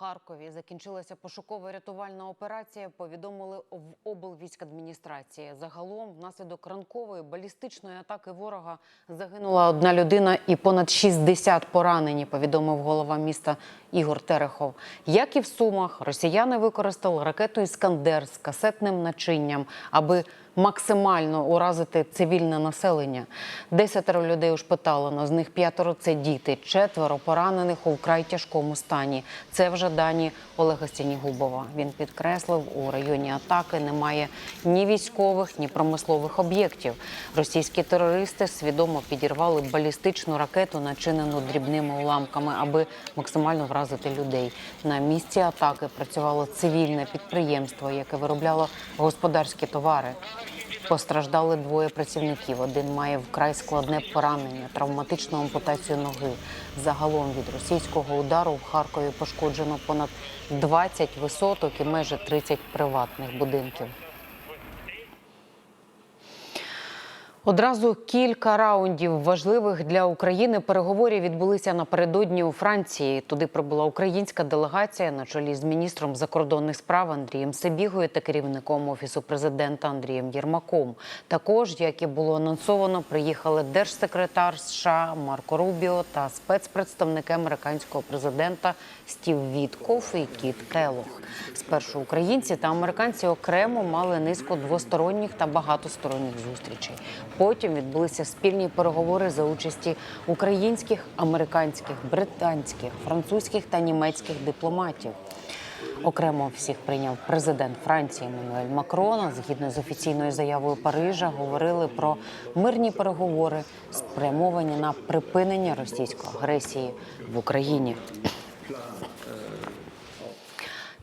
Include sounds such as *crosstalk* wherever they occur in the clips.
Харкові закінчилася пошукова рятувальна операція. Повідомили в облвійськадміністрації. Загалом, внаслідок ранкової балістичної атаки ворога загинула одна людина і понад 60 поранені. Повідомив голова міста Ігор Терехов. Як і в Сумах, росіяни використали ракету Іскандер з касетним начинням, аби максимально уразити цивільне населення. Десятеро людей ушпиталено, з них п'ятеро це діти, четверо поранених у вкрай тяжкому стані. Це вже дані Олега Сінігубова. Він підкреслив, у районі атаки немає ні військових, ні промислових об'єктів. Російські терористи свідомо підірвали балістичну ракету, начинену дрібними уламками, аби максимально вразити людей. На місці атаки працювало цивільне підприємство, яке виробляло господарські товари. Постраждали двоє працівників. Один має вкрай складне поранення, травматичну ампутацію ноги. Загалом від російського удару в Харкові пошкоджено понад 20 висоток і майже 30 приватних будинків. Одразу кілька раундів важливих для України переговорів відбулися напередодні у Франції. Туди прибула українська делегація на чолі з міністром закордонних справ Андрієм Себігою та керівником офісу президента Андрієм Єрмаком. Також, як і було анонсовано, приїхали держсекретар США Марко Рубіо та спецпредставники американського президента Стів Вітков і Кіт Келох. Спершу українці та американці окремо мали низку двосторонніх та багатосторонніх зустрічей. Потім відбулися спільні переговори за участі українських, американських, британських, французьких та німецьких дипломатів. Окремо всіх прийняв президент Франції Еммануель Макрон. Згідно з офіційною заявою Парижа, говорили про мирні переговори, спрямовані на припинення російської агресії в Україні.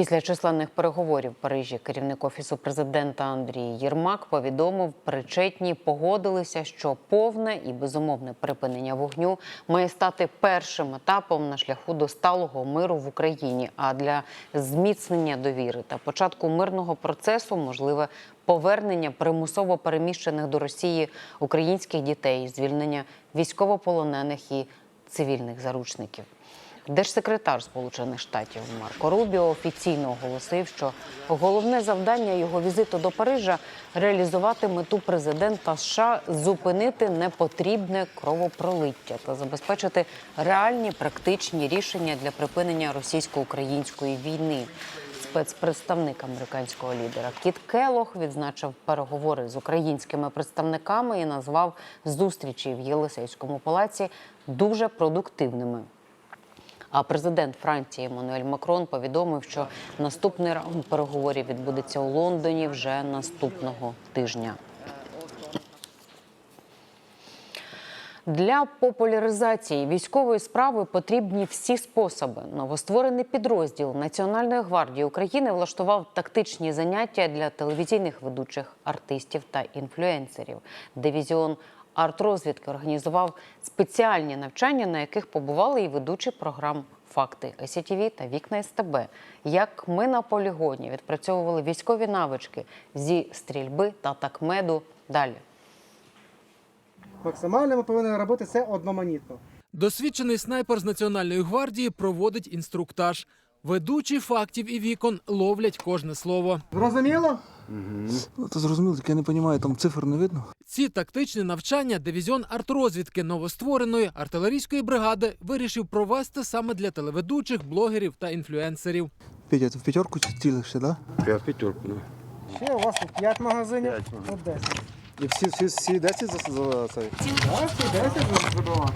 Після численних переговорів в Парижі керівник офісу президента Андрій Єрмак повідомив, причетні погодилися, що повне і безумовне припинення вогню має стати першим етапом на шляху до сталого миру в Україні. А для зміцнення довіри та початку мирного процесу можливе повернення примусово переміщених до Росії українських дітей, звільнення військовополонених і цивільних заручників. Держсекретар Сполучених Штатів Марко Рубіо офіційно оголосив, що головне завдання його візиту до Парижа реалізувати мету президента США зупинити непотрібне кровопролиття та забезпечити реальні практичні рішення для припинення російсько-української війни. Спецпредставник американського лідера Кіт Келох відзначив переговори з українськими представниками і назвав зустрічі в Єлисейському палаці дуже продуктивними. А президент Франції Еммануель Макрон повідомив, що наступний раунд переговорів відбудеться у Лондоні вже наступного тижня. Для популяризації військової справи потрібні всі способи. Новостворений підрозділ Національної гвардії України влаштував тактичні заняття для телевізійних ведучих артистів та інфлюенсерів. Дивізіон артрозвідки організував спеціальні навчання, на яких побували і ведучі програм Факти СІТВ та Вікна СТБ. Як ми на полігоні відпрацьовували військові навички зі стрільби та такмеду. Далі. Максимально ми повинні робити це одноманітно. Досвідчений снайпер з Національної гвардії проводить інструктаж. Ведучі фактів і вікон ловлять кожне слово. Зрозуміло? Ну, то зрозуміло, так я не розумію, там цифр не видно. Ці тактичні навчання дивізіон артрозвідки новоствореної артилерійської бригади вирішив провести саме для телеведучих, блогерів та інфлюенсерів. Петя, ти в п'ятерку цілишся, так? Да? Я в пятерку, ну. Ще у вас тут п'ять магазинів, П'ять тут 10. І всі, всі, всі 10 за, за цей? Всі 10 забивати.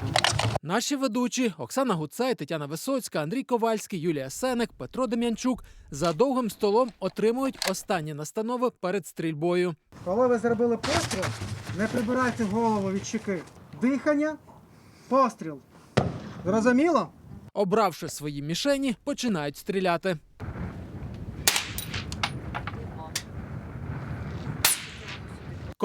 Наші ведучі Оксана Гуцай, Тетяна Висоцька, Андрій Ковальський, Юлія Сенек, Петро Дем'янчук за довгим столом отримують останні настанови перед стрільбою. Коли ви зробили постріл, не прибирайте голову від щеки. Дихання, постріл. Зрозуміло? Обравши свої мішені, починають стріляти.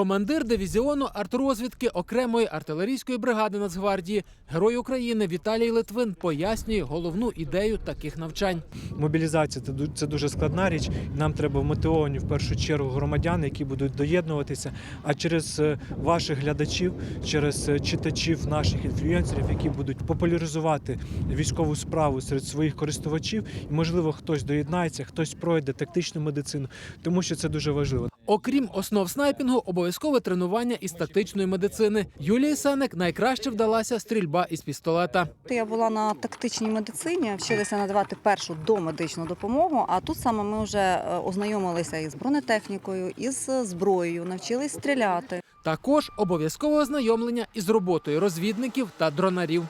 Командир дивізіону артрозвідки окремої артилерійської бригади Нацгвардії, герой України Віталій Литвин пояснює головну ідею таких навчань. Мобілізація це дуже складна річ. Нам треба мотивовані в першу чергу громадяни, які будуть доєднуватися. А через е, ваших глядачів, через е, читачів наших інфлюенсерів, які будуть популяризувати військову справу серед своїх користувачів, і можливо хтось доєднається, хтось пройде тактичну медицину, тому що це дуже важливо. Окрім основ снайпінгу, обов'язкове тренування із тактичної медицини. Юлії Сенек найкраще вдалася стрільба із пістолета. Я була на тактичній медицині, вчилися надавати першу домедичну допомогу. А тут саме ми вже е, ознайомилися із бронетехнікою, із зброєю, навчились стріляти. Також обов'язкове ознайомлення із роботою розвідників та дронарів.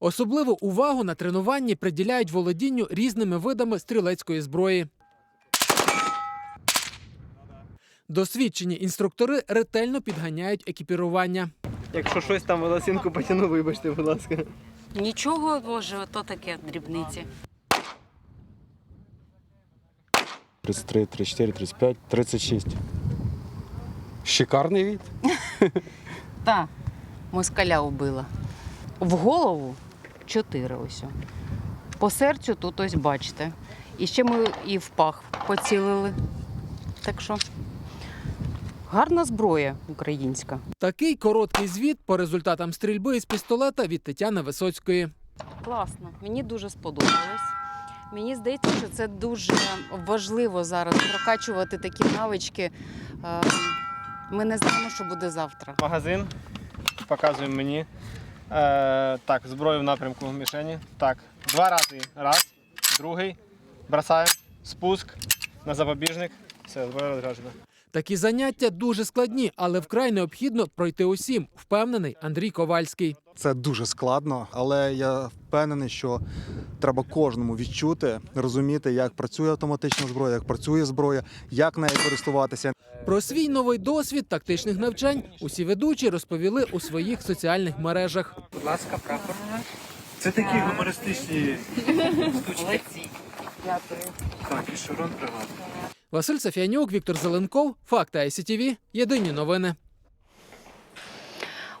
Особливу увагу на тренуванні приділяють володінню різними видами стрілецької зброї. Досвідчені інструктори ретельно підганяють екіпірування. Якщо щось там волосинку потяну, вибачте, будь ласка. Нічого, боже, то таке дрібниці. 33, 34, 35, 36. Шикарний від. *laughs* Та москаля убила. В голову чотири ось. о. По серцю тут ось бачите. І ще ми і в пах поцілили. Так що гарна зброя українська. Такий короткий звіт по результатам стрільби із пістолета від Тетяни Висоцької. Класно, мені дуже сподобалось. Мені здається, що це дуже важливо зараз прокачувати такі навички. Е, Ми не знаємо, що буде завтра. Магазин. Показуємо мені. Е, так, зброю в напрямку мішені. Так, два рази. Раз, другий. Бросаємо. Спуск на запобіжник. Все, зброя розряджена. Такі заняття дуже складні, але вкрай необхідно пройти усім, впевнений Андрій Ковальський. Це дуже складно, але я впевнений, що треба кожному відчути, розуміти, як працює автоматична зброя, як працює зброя, як нею користуватися. Про свій новий досвід тактичних навчань усі ведучі розповіли у своїх соціальних мережах. Будь ласка, прапор. Це такі гумористичні штучки. Так, і Шарон пригадує. Василь Сафіанюк, Віктор Зеленков, Факти ICTV. Єдині новини.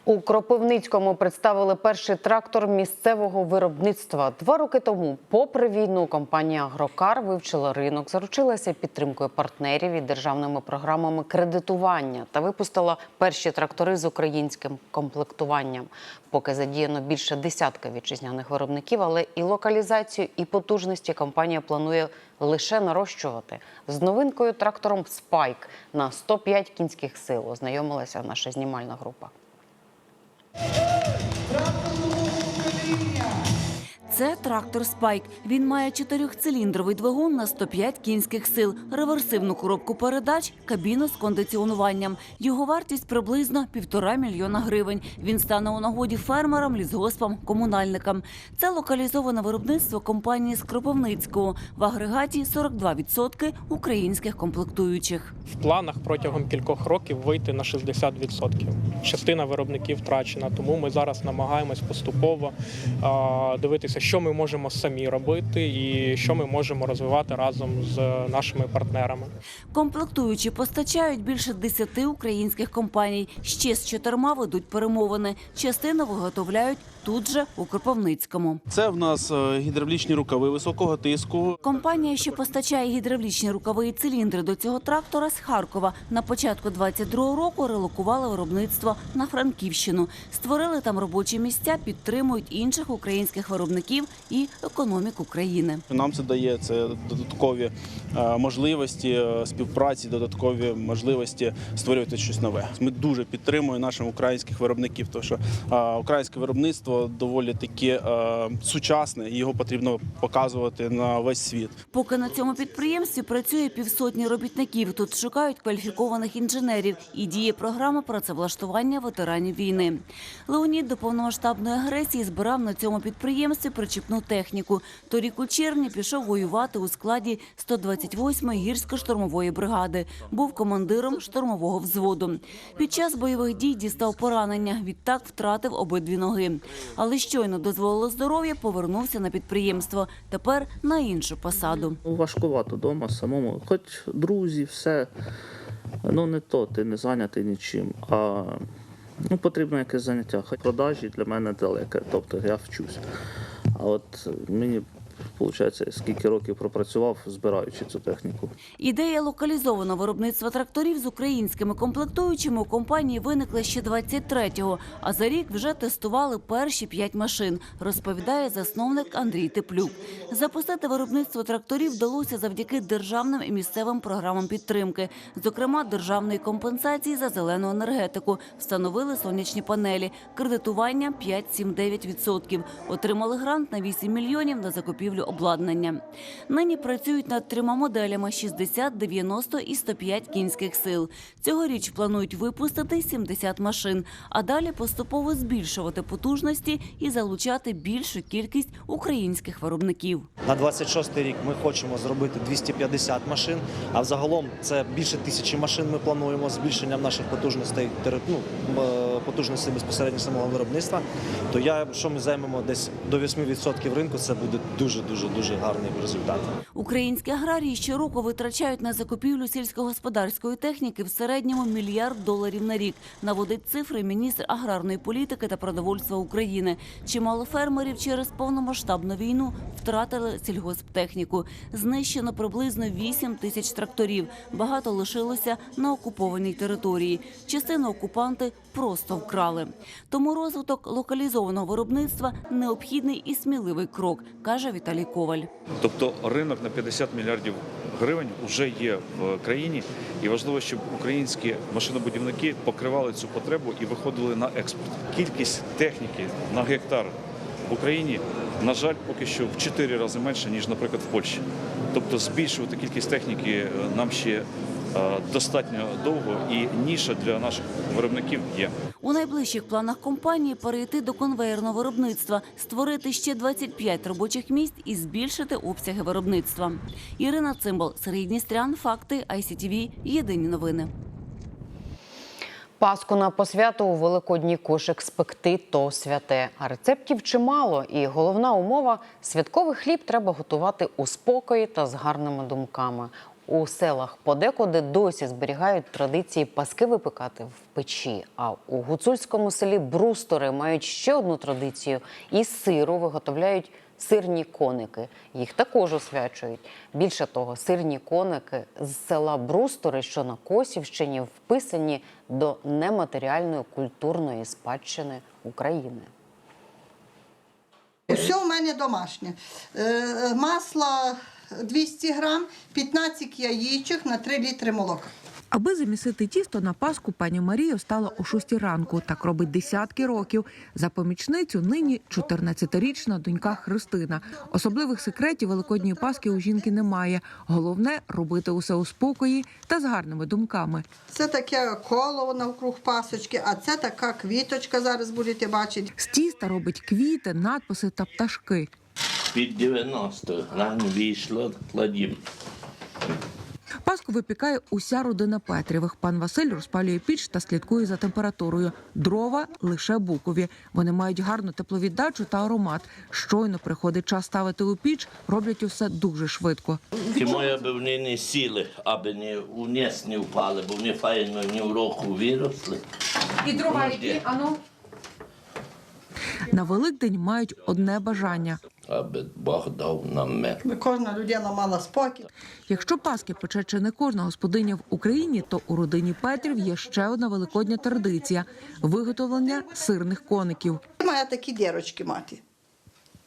У Кропивницькому представили перший трактор місцевого виробництва. Два роки тому, попри війну, компанія Агрокар вивчила ринок, заручилася підтримкою партнерів і державними програмами кредитування та випустила перші трактори з українським комплектуванням. Поки задіяно більше десятка вітчизняних виробників, але і локалізацію, і потужності компанія планує лише нарощувати. З новинкою трактором Спайк на 105 кінських сил ознайомилася наша знімальна група. Це трактор Спайк. Він має чотирьохциліндровий двигун на 105 кінських сил, реверсивну коробку передач, кабіну з кондиціонуванням. Його вартість приблизно півтора мільйона гривень. Він стане у нагоді фермерам, лісгоспам, комунальникам. Це локалізоване виробництво компанії з Кропивницького. В агрегаті 42% українських комплектуючих. В планах протягом кількох років вийти на 60%. Частина виробників втрачена, тому ми зараз намагаємось поступово дивитися, що ми можемо самі робити і що ми можемо розвивати разом з нашими партнерами. Комплектуючі постачають більше 10 українських компаній. Ще з чотирма ведуть перемовини. Частину виготовляють тут же у Кропивницькому. Це в нас е, гідравлічні рукави високого тиску. Компанія, що постачає гідравлічні рукави і циліндри до цього трактора з Харкова, на початку 22-го року релокувала виробництво на Франківщину. Створили там робочі місця, підтримують інших українських виробників і економіку країни. Нам це дає це додаткові е, можливості е, співпраці, додаткові можливості створювати щось нове. Ми дуже підтримуємо наших українських виробників, тому що українське виробництво доволі таке сучасне, і його потрібно показувати на весь світ. Поки на цьому підприємстві працює півсотні робітників. Тут шукають кваліфікованих інженерів і діє програма працевлаштування ветеранів війни. Леонід до повномасштабної агресії збирав на цьому підприємстві причіпну техніку. Торік у червні пішов воювати у складі 128-ї гірсько-штурмової бригади. Був командиром штурмового взводу. Під час бойових дій дістав поранення. Відтак втратив обидві ноги. Але щойно дозволило здоров'я, повернувся на підприємство. Тепер на іншу посаду. Важкувато вдома самому, хоч друзі, все. Ну не то, ти не зайнятий нічим. А ну, потрібно якесь заняття. Хоч продажі для мене далеке, тобто я вчусь. А от мені, виходить, скільки років пропрацював, збираючи цю техніку. Ідея локалізованого виробництва тракторів з українськими комплектуючими у компанії виникла ще 23-го, а за рік вже тестували перші п'ять машин, розповідає засновник Андрій Теплюк. Запустити виробництво тракторів вдалося завдяки державним і місцевим програмам підтримки, зокрема державної компенсації за зелену енергетику. Встановили сонячні панелі, кредитування 5-7-9%. Отримали грант на 8 мільйонів на закупівлю обладнання. Нині працюють над трьома моделями: 60, 90 і 105 кінських сил. Цьогоріч планують випустити 70 машин, а далі поступово збільшувати потужності і залучати більшу кількість українських виробників. На 26 рік ми хочемо зробити 250 машин, а взагалом це більше тисячі машин. Ми плануємо збільшенням наших потужностей тери- ну, е, безпосередньо самого виробництва. То я, що ми займемо десь до 8% ринку, це буде дуже дуже дуже гарний результат. Українські аграрії щороку витрачають на закупівлю сільськогосподарської техніки в середньому мільярд доларів на рік. Наводить цифри міністр аграрної політики та продовольства України. Чимало фермерів через повномасштабну війну втратили сільгосптехніку. Знищено приблизно 8 тисяч тракторів. Багато лишилося на окупованій території. Частину окупанти просто вкрали. Тому розвиток локалізованого виробництва необхідний і сміливий крок, каже Віталій Коваль. Тобто ринок на 50 мільярдів гривень вже є в країні, і важливо, щоб українські машинобудівники покривали цю потребу і виходили на експорт. Кількість техніки на гектар в Україні, на жаль, поки що в 4 рази менше, ніж, наприклад, в Польщі. Тобто збільшувати кількість техніки нам ще достатньо довго, і ніша для наших виробників є. У найближчих планах компанії перейти до конвейерного виробництва, створити ще 25 робочих місць і збільшити обсяги виробництва. Ірина Цимбал, Сергій Дністрян, факти ICTV, Єдині новини. Паску на посвяту у великодній кошик спекти то святе. А рецептів чимало. І головна умова святковий хліб треба готувати у спокої та з гарними думками. У селах подекуди досі зберігають традиції паски випекати в печі. А у гуцульському селі Брустори мають ще одну традицію: із сиру виготовляють сирні коники. Їх також освячують. Більше того, сирні коники з села Брустори, що на Косівщині, вписані до нематеріальної культурної спадщини України. Все у мене домашнє. Е, Масло 200 грам, 15 яєчок на 3 літри молока. Аби замісити тісто на Пасху, пані Марія встала о 6 ранку. Так робить десятки років. За помічницю нині 14-річна донька Христина. Особливих секретів великодньої Пасхи у жінки немає. Головне робити усе у спокої та з гарними думками. Це таке коло навкруг пасочки, а це така квіточка, зараз будете бачити. З тіста робить квіти, надписи та пташки. Під 90 грам вийшло, кладім. Пасху випікає уся родина Петрівих. Пан Василь розпалює піч та слідкує за температурою. Дрова лише букові. Вони мають гарну тепловіддачу та аромат. Щойно приходить час ставити у піч, роблять усе дуже швидко. Ті мої, аби вони не сіли, аби не униз не впали, бо вони файно ні в року виросли. І дрова які? Ану. На Великдень мають одне бажання. Аби Бог дав нам мир. Аби Кожна людина мала спокій. Якщо Паски пече чи не кожна господиня в Україні, то у родині Петрів є ще одна великодня традиція виготовлення сирних коників. Має такі дірочки мати.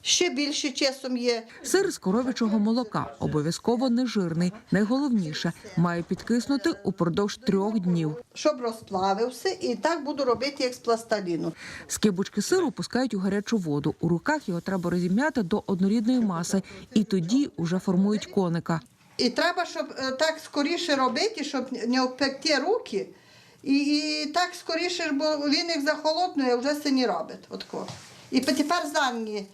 Ще більше часом є. Сир з коров'ячого молока обов'язково нежирний. Найголовніше має підкиснути упродовж трьох днів. Щоб розплавився, і так буду робити як з пласталіну. Скибочки сиру пускають у гарячу воду. У руках його треба розім'яти до однорідної маси, і тоді уже формують коника. І треба, щоб е, так скоріше робити, щоб не обпекти руки. І, і так скоріше, бо він як захолоднує, вже це не робить. Отко. І тепер задні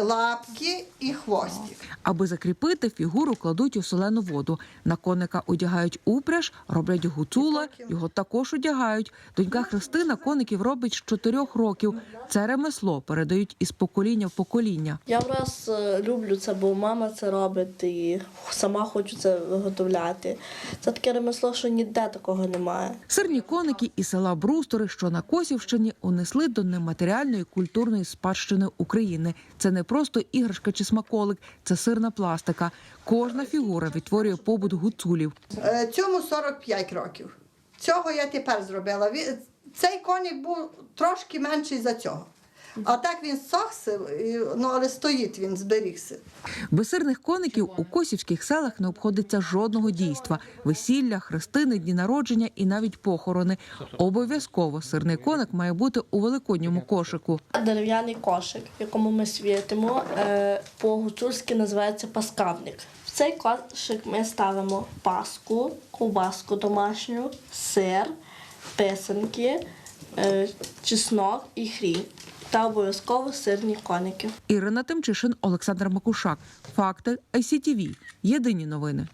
лапки і хвостик. Аби закріпити, фігуру кладуть у солену воду. На коника одягають упряж, роблять гуцула, його також одягають. Донька Христина коників робить з чотирьох років. Це ремесло передають із покоління в покоління. Я враз е, люблю це, бо мама це робить і сама хочу це виготовляти. Це таке ремесло, що ніде такого немає. Сирні коники із села Брустори, що на Косівщині, унесли до нематеріальної культурної спадщини України. Це не просто іграшка чи смаколик, це сирна пластика. Кожна фігура відтворює побут гуцулів. Е, Цьому 45 років. Цього я тепер зробила. Цей коник був трошки менший за цього. А так він сохся, ну але стоїть він, зберігся. Без сирних коників у косівських селах не обходиться жодного дійства: весілля, хрестини, дні народження і навіть похорони. Обов'язково сирний коник має бути у великодньому кошику. Дерев'яний кошик, в якому ми світимо, е, по-гуцульськи називається паскавник. В цей кошик ми ставимо паску, ковбаску домашню, сир, писанки, е, чеснок і хрін. Та обов'язково сирні коники. Ірина Тимчишин, Олександр Макушак. Факти ICTV. Єдині новини.